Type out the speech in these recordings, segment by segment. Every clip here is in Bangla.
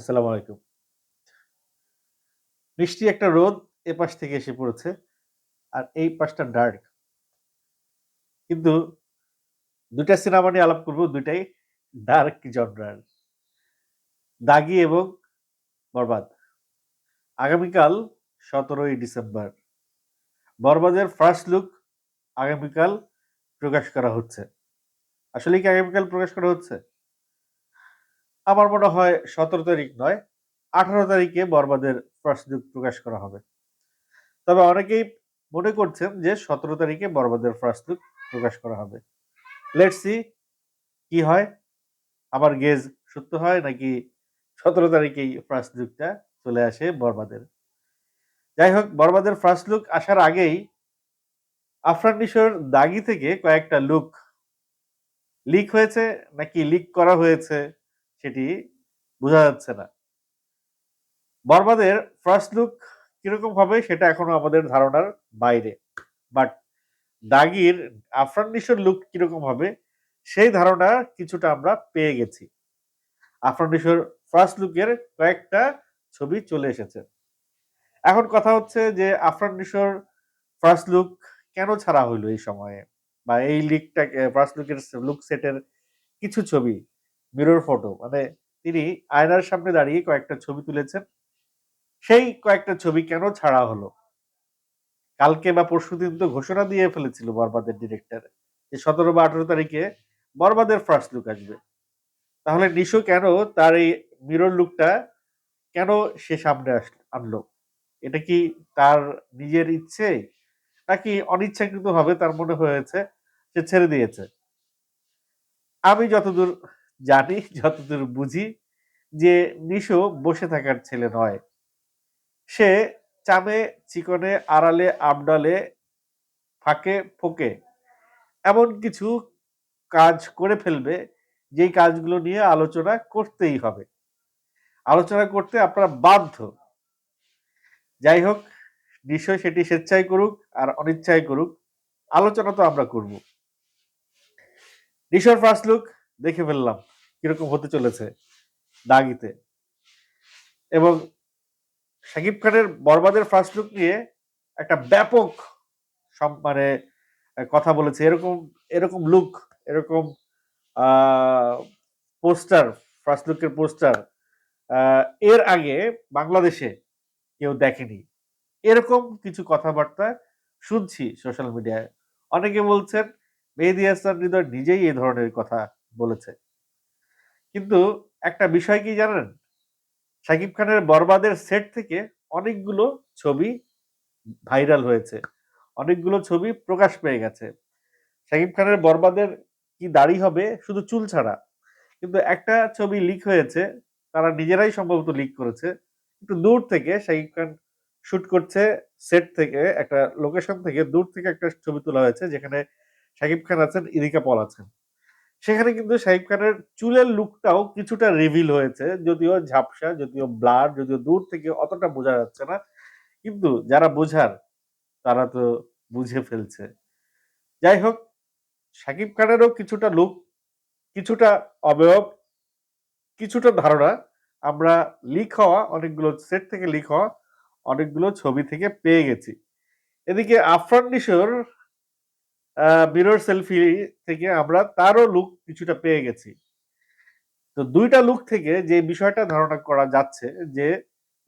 আসসালামু আলাইকুম। মিষ্টি একটা রোদ এপাশ থেকে এসে পড়েছে। আর এই পাশটা ডার্ক। কিন্তু ২ টা সিনেমা নিয়ে আলাপ করব ২ টাই ডার্ক জনরার। 'দাগি' এবং 'বরবাদ'। আগামীকাল ১৭ই ডিসেম্বর। 'বরবাদের' ফার্স্ট লুক আগামীকাল প্রকাশ করা হচ্ছে। আসলেই কি আগামীকাল প্রকাশ করা হচ্ছে? আমার মনে হয় ১৭ তারিখ নয়, ১৮ তারিখে 'বরবাদের' ফার্স্ট লুক প্রকাশ করা হবে। তবে অনেকেই মনে করছেন যে ১৭ তারিখে 'বরবাদের' ফার্স্ট লুক প্রকাশ করা হবে। লেটস সি কি হয়? আমার গেজ সত্য হয় নাকি ১৭ তারিখেই ফার্স্ট লুকটা চলে আসে 'বরবাদের'। যাই হোক 'বরবাদের' ফার্স্ট লুক আসার আগেই আফরান নিশোর 'দাগি' থেকে কয়েকটা লুক লিক হয়েছে নাকি লিক করা হয়েছে সেটি বোঝা যাচ্ছে না। 'বরবাদের' ফার্স্ট লুক কীরকম হবে সেটা এখনও আমাদের ধারণার বাইরে। বাট 'দাগির' আফরান নিশোর লুক কীরকম হবে সেই ধারণা কিছুটা আমরা পেয়ে গেছি। আফরান নিশোর ফার্স্ট লুকের কয়েকটা ছবি চলে এসেছে। এখন কথা হচ্ছে যে আফরান নিশোর ফার্স্ট লুক কেন ছাড়া হইল এই সময়ে? বা এই লিকটাকে ফার্স্ট লুকের লুক সেটের কিছু ছবি মিরর ফটো মানে তিনি আয়নার সামনে দাঁড়িয়ে কয়েকটা ছবি তুলেছেন। সেই কয়েকটা ছবি কেন ছাড়া হলো? কালকে বা পরশুদিন তো ঘোষণা দিয়ে ফেলেছিল 'বরবাদের' ডিরেক্টর যে ১৭ বা ১৮ তারিখে 'বরবাদের' ফার্স্ট লুক আসবে। তাহলে নিশো কেন তার এই মিরর লুকটা কেন সে সামনে আস, আনলো? এটা কি তার নিজের ইচ্ছে? নাকি অনিচ্ছাকৃতভাবে তার মনে হয়েছে সে ছেড়ে দিয়েছে? আমি যতদূর জানি, যতদূর বুঝি যে নিশো বসে থাকার ছেলে নয়। সে চামে চিকনে আড়ালে আবডালে ফাঁকে ফোকে এমন কিছু কাজ করে ফেলবে যেই কাজগুলো নিয়ে আলোচনা করতেই হবে। আলোচনা করতে আপনারা বাধ্য। যাই হোক নিশ্চয় সেটি স্বেচ্ছায় করুক আর অনিচ্ছায় করুক, আলোচনা তো আমরা করব। নিশোর ফার্স্ট লুক দেখে ফেললাম কীরকম হতে চলেছে 'দাগি'তে। এবং শাকিব খানের 'বরবাদের' ফার্স্ট লুক নিয়ে একটা ব্যাপক মানে কথা বলেছে। এরকম এরকম লুক, এরকম পোস্টার, ফার্স্ট লুকের পোস্টার এর আগে বাংলাদেশে কেউ দেখেনি। এরকম কিছু কথাবার্তা শুনছি সোশ্যাল মিডিয়ায়। অনেকে বলছেন মেহেদী হাসান হৃদয় নিজেই এ ধরনের কথা বলেছে। কিন্তু একটা বিষয় কি জানেন? শাকিব খানের 'বরবাদের' সেট থেকে অনেকগুলো ছবি ভাইরাল হয়েছে। অনেকগুলো ছবি প্রকাশ পেয়ে গেছে। শাকিব খানের 'বরবাদের' কি দাড়ি হবে শুধু চুল ছাড়া। কিন্তু একটা ছবি লিক হয়েছে, তারা নিজেরাই সম্ভবত লিক করেছে। একটু দূর থেকে শাকিব খান শুট করছে সেট থেকে একটা লোকেশন থেকে দূর থেকে একটা ছবি তোলা হয়েছে যেখানে শাকিব খান আছেন, ইরিকা পল আছেন। সেখানে কিন্তু শাকিব খানের চুলের লুকটাও কিছুটা রিভিল হয়েছে। যদিও ঝাপসা, যদিও ব্লার, যদিও দূর থেকে অতটা বোঝা যাচ্ছে না। কিন্তু যারা বোঝার তারা তো বুঝে ফেলছে। যাই হোক শাকিব খানেরও কিছুটা লুক, কিছুটা অবয়ব, কিছুটা ধারণা আমরা লিক হওয়া অনেকগুলো সেট থেকে লিক হওয়া অনেকগুলো ছবি থেকে পেয়ে গেছি। এদিকে আফরান নিশোর মিরর সেলফি থেকে আমরা তারও লুক কিছুটা পেয়ে গেছি। তো দুইটা লুক থেকে যে বিষয়টা ধারণা করা যাচ্ছে যে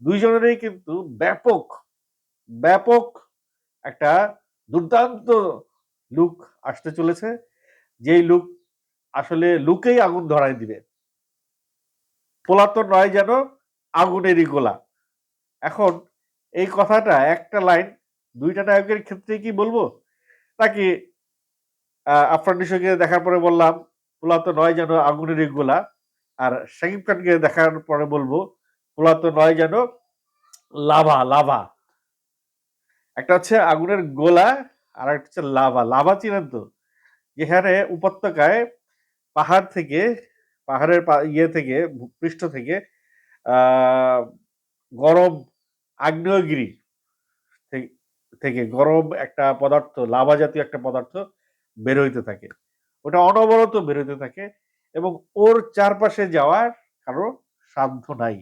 দুইজনেরই কিন্তু ব্যাপক, ব্যাপক একটা দুর্দান্ত লুক আসতে চলেছে। যেই লুক আসলে লুকেই আগুন ধরায় দিবে। পোলা তো নয় যেন আগুনেরই গোলা। এখন এই কথাটা একটা লাইন ২ টা নায়কের ক্ষেত্রেই কি বলব? নাকি আ আফরান নিশোকে দেখার পরে বললাম, পোলা তো নয় যেন আগুনেরই গোলা। আর শাকিব খানকে দেখার পরে বলব, পোলা তো নয় যেন লাভা, লাভা। একটা হচ্ছে আগুনের গোলা, আর একটা হচ্ছে লাভা। লাভা চিনেন তো? যেখানে উপত্যকায় পাহাড় থেকে পাহাড়ের ইয়ে থেকে পৃষ্ঠ থেকে গরম আগ্নেয়গিরি থেকে গরম একটা পদার্থ, লাভা জাতীয় একটা পদার্থ বের হইতে থাকে। ওটা অনবরত বের হইতে থাকে এবং ওর চারপাশে যাওয়ার কারও সাধ্য নাই।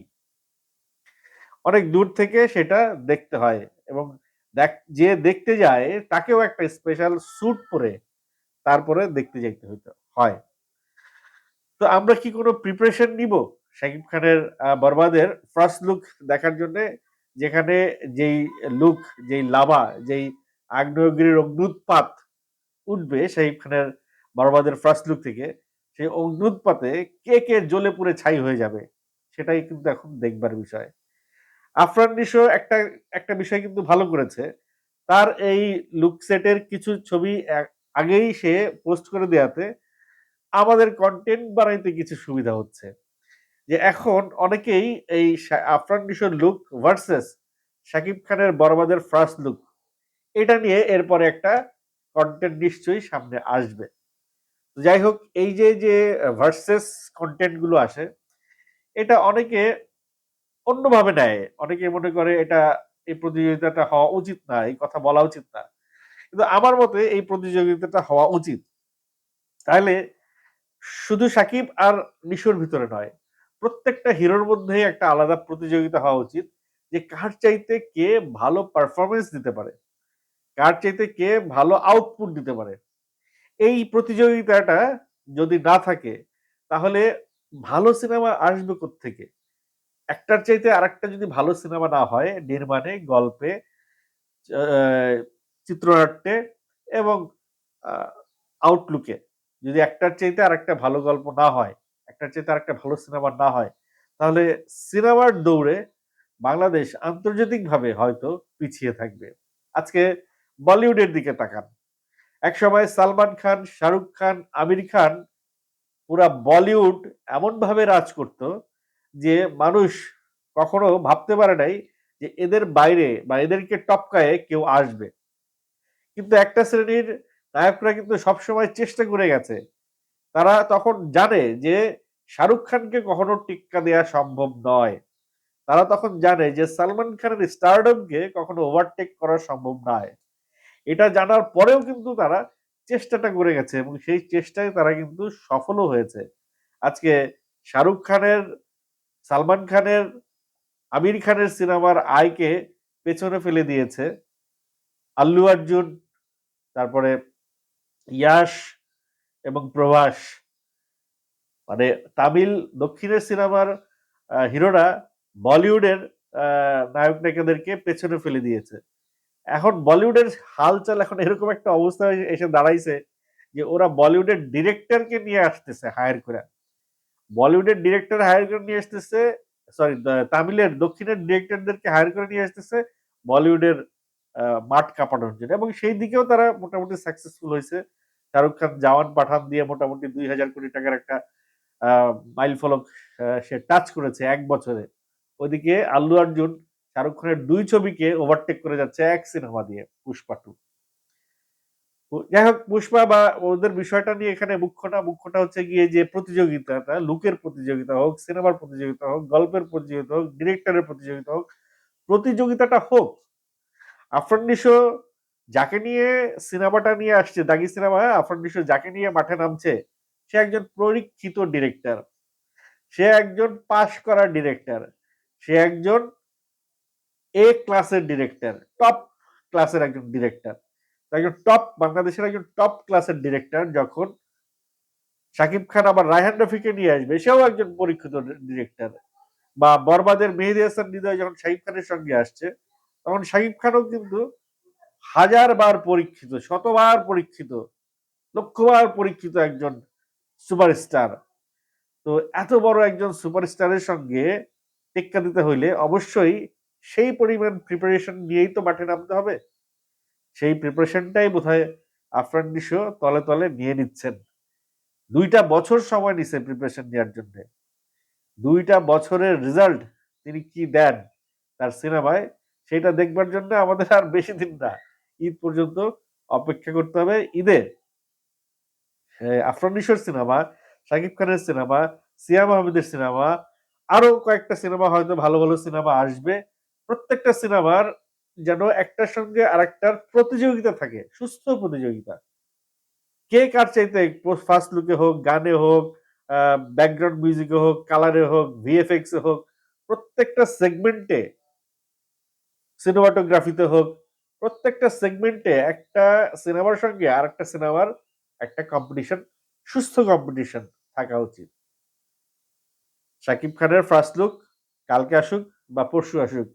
অনেক দূর থেকে সেটা দেখতে হয় এবং যে দেখতে যায় তাকেও একটা স্পেশাল স্যুট পরে তারপরে দেখতে যাইতে হইতে হয় তো আমরা কি কোনো প্রিপারেশন নিব শাকিব খানের বরবাদের ফার্স্ট লুক দেখার জন্য যেখানে যেই লুক যেই লাভা, যেই আগ্নেয়গিরির অগ্নুৎপাত উঠবে শাকিব খানের বরবাদের ফার্স্ট লুক থেকে, সেই অগ্নুৎপাতে কে কে জ্বলে পুড়ে ছাই হয়ে যাবে, সেটাই কিন্তু এখন দেখবার বিষয়। আফরান নিশো একটা একটা বিষয় কিন্তু ভালো করেছে, তার এই লুক সেটের কিছু ছবি আগেই সে পোস্ট করে দেওয়াতে আমাদের কন্টেন্ট বানাইতে কিছু সুবিধা হচ্ছে। যে এখন অনেকেই এই আফরান নিশোর লুক ভার্সেস শাকিব খানের বরবাদের ফার্স্ট লুক এটা নিয়ে এরপরে একটা কন্টেন্ট নিশ্চয়ই সামনে আসবে। যাই হোক এই যে যে ভার্সেস কন্টেন্টগুলো আসে, এটা অনেকে অন্যভাবে নেয়। অনেকে মনে করে এটা, এই প্রতিযোগিতাটা হওয়া উচিত না, এই কথা বলা উচিত না। কিন্তু আমার মতে এই প্রতিযোগিতাটা হওয়া উচিত। তাহলে শুধু সাকিব আর নিশোর ভিতরে নয়, প্রত্যেকটা হিরোর মধ্যে একটা আলাদা প্রতিযোগিতা হওয়া উচিত, যে কার চাইতে কে ভালো পারফরমেন্স দিতে পারে। কার চাইতে কে ভালো আউটপুট দিতে পারে? এই প্রতিযোগিতাটা যদি না থাকে, তাহলে ভালো সিনেমা আসবে থেকে একটার চাইতে আরেকটা যদি ভালো সিনেমা না হয়, নির্মাণে, গল্পে চিত্রনাট্যে এবং আউটলুকে যদি একটার চাইতে আরেকটা ভালো গল্প না হয়, একটার চাইতে আরেকটা ভালো সিনেমা না হয়, তাহলে সিনেমার দৌড়ে বাংলাদেশ আন্তর্জাতিকভাবে হয়তো পিছিয়ে থাকবে। আজকে বলিউডের দিকে তাকান। একসময় সালমান খান, শাহরুখ খান, আমির খান পুরা বলিউড এমন ভাবে রাজ করত যে মানুষ কখনো ভাবতে পারে নাই যে এদের বাইরে বা এদেরকে টপকায়ে কেউ আসবে। কিন্তু একটা শ্রেণির নায়করা কিন্তু সবসময় চেষ্টা করে গেছে। তারা তখন জানে যে শাহরুখ খানকে কখনো টিক্কা দেওয়া সম্ভব নয়। তারা তখন জানে যে সালমান খানের স্টারডমকে কখনো ওভারটেক করা সম্ভব নয়। এটা জানার পরেও কিন্তু তারা চেষ্টাটা করে গেছে এবং সেই চেষ্টায় তারা কিন্তু সফলও হয়েছে। আজকে শাহরুখ খানের, সালমান খানের, আমির খানের সিনেমার আয়কে পেছনে ফেলে দিয়েছে। আল্লু অর্জুন, তারপরে ইয়াশ এবং প্রভাস। মানে তামিল দক্ষিণের সিনেমার হিরোরা বলিউডের নায়ক নায়িকাদেরকে পেছনে ফেলে দিয়েছে। এখন বলিউডের হালচাল এখন এরকম একটা অবস্থা এসে দাঁড়াইছে যে ওরা বলিউডের ডিরেক্টরকে নিয়ে আসতেছে হায়ার করে। বলিউডের ডিরেক্টর হায়ার করে নিয়ে আসতেছে সরি তামিলের দক্ষিণের ডিরেক্টরদেরকে হায়ার করে নিয়ে আসতেছে বলিউডের মাঠ কাঁপানোর জন্য এবং সেই দিকেও তারা মোটামুটি সাকসেসফুল হয়েছে। শাহরুখ খান, জওয়ান পাঠান দিয়ে মোটামুটি দুই হাজার কোটি টাকার একটা মাইল ফলক সে টাচ করেছে এক বছরে। ওইদিকে আল্লু অর্জুন শাহরুখ খানের দুই ছবিকে ওভারটেক করে যাচ্ছে এক সিনেমা দিয়ে, পুষ্পা টু যাই হোক, পুষ্পা বা ওদের বিষয়টা নিয়ে এখানে মুখ্য না মুখ্যটা হচ্ছে গিয়ে যে প্রতিযোগিতাটা, লুকের প্রতিযোগিতা হোক, সিনেমার প্রতিযোগিতা হোক, গল্পের প্রতিযোগিতা হোক, ডিরেক্টরের প্রতিযোগিতা হোক, প্রতিযোগিতাটা হোক। আফরান যাকে নিয়ে সিনেমাটা নিয়ে আসছে, দাগি সিনেমা আফরান নিশো যাকে নিয়ে মাঠে নামছে, সে একজন পরীক্ষিত ডিরেক্টর। সে একজন পাশ করা ডিরেক্টর। সে একজন এ ক্লাসের ডিরেক্টর টপ ক্লাসের একজন ডিরেক্টর একজন টপ বাংলাদেশের একজন টপ ক্লাসের ডিরেক্টর যখন শাকিব খান আবার রায়হান রফিকে নিয়ে আসবে, সেও একজন পরীক্ষিত ডিরেক্টর বা বরবাদের মেহেদি হাসান হৃদয় যখন শাকিব খানের সঙ্গে আসছে, তখন শাকিব খানও কিন্তু হাজার বার পরীক্ষিত, শতবার পরীক্ষিত, লক্ষবার পরীক্ষিত একজন সুপারস্টার তো এত বড় একজন সুপারস্টারের সঙ্গে টেক্কা দিতে হইলে অবশ্যই সেই পরিমাণ প্রিপারেশন নিয়েই তো মাঠে নামতে হবে। সেই প্রিপারেশনটাই বোধ হয় আফরান নিশো তলে তলে নিয়ে নিচ্ছেন। দুইটা বছর সময় নিছে প্রিপারেশন নেওয়ার জন্য। দুইটা বছরের রেজাল্ট তিনি কি দেন তার সিনেমায়, সেটা দেখবার জন্য আমাদের আর বেশি দিন না। ঈদ পর্যন্ত অপেক্ষা করতে হবে ঈদে আফরান নিশোর সিনেমা, শাকিব খানের সিনেমা সিয়াম আহমেদের সিনেমা আরও কয়েকটা সিনেমা হয়তো ভালো ভালো সিনেমা আসবে। প্রত্যেকটা সিনেমার যেন একটার সঙ্গে আরেকটার প্রতিযোগিতা থাকে, সুস্থ প্রতিযোগিতা। কে কার চাইতে ফার্স্ট লুকে হোক, গানে হোক ব্যাকগ্রাউন্ড মিউজিকে হোক কালারে হোক ভিএফএক্স হোক, প্রত্যেকটা সেগমেন্টে সিনেমাটোগ্রাফিতে হোক, প্রত্যেকটা সেগমেন্টে একটা সিনেমার সঙ্গে আর একটা সিনেমার একটা কম্পিটিশন সুস্থ কম্পিটিশন থাকা উচিত। শাকিব খানের ফার্স্ট লুক কালকে আসুক বা পরশু আসুক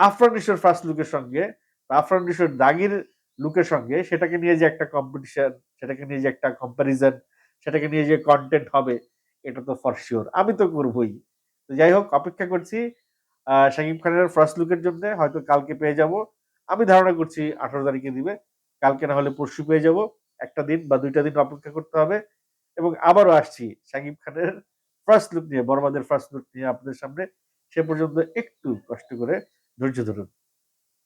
আফরান ফার্স্ট লুকের সঙ্গে আফরান নিশোর দাগির লুকের সঙ্গে সেটাকে নিয়ে যে একটা কম্পিটিশন সেটাকে নিয়ে যে একটা কম্প্যারিজন সেটাকে নিয়ে যে কন্টেন্ট হবে, এটা তো ফর শিওর আমি তো করবই। তো যাই হোক, অপেক্ষা করছি শাকিব খানের ফার্স্ট লুকের জন্য। হয়তো কালকে পেয়ে যাব। আমি ধারণা করছি আঠারো তারিখে দিবে। কালকে না হলে পরশু পেয়ে যাব। একটা দিন বা দুইটা দিন অপেক্ষা করতে হবে। এবং আবারও আসছি শাকিব খানের ফার্স্ট লুক নিয়ে বর্মাদের ফার্স্ট লুক নিয়ে আপনাদের সামনে। সে পর্যন্ত একটু কষ্ট করে Gürcüdür'ün